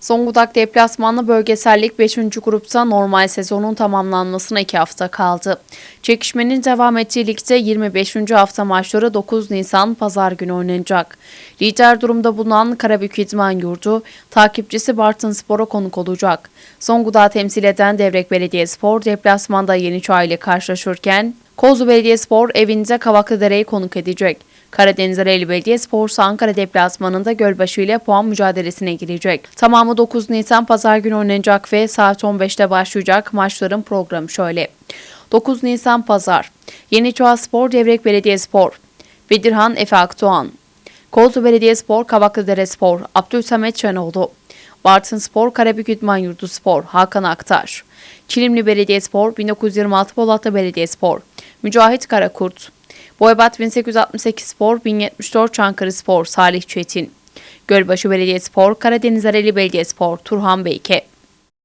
Zonguldak deplasmanlı bölgesellik 5. grupta normal sezonun tamamlanmasına 2 hafta kaldı. Çekişmenin devam ettiği ligde 25. hafta maçları 9 Nisan pazar günü oynanacak. Lider durumda bulunan Karabük İdman Yurdu, takipçisi Bartın Spor'a konuk olacak. Zonguldak'ı temsil eden Devrek Belediyespor deplasmanda Yeniçay ile karşılaşırken, Kozlu Belediyespor evinde Kavaklıdere'yi konuk edecek. Karadeniz Ereğli Belediyespor Ankara deplasmanında Gölbaşı ile puan mücadelesine girecek. Tamamı 9 Nisan pazar günü oynanacak ve saat 15'te başlayacak maçların programı şöyle. 9 Nisan pazar Yeniçoğa Spor Devrek Belediyespor Bedirhan Efe Akdoğan Kozlu Belediyespor Kavaklıdere Spor Abdülsamet Şenoğlu Bartın Spor Karabük İdman Yurdu Spor Hakan Aktaş Çilimli Belediyespor 1926 Polatlı Belediyespor Mücahit Karakurt. Boybat 1868 Spor 1074 Çankırı Spor Salih Çetin. Gölbaşı Belediyespor Karadeniz Areli Belediyespor Turhan Beyke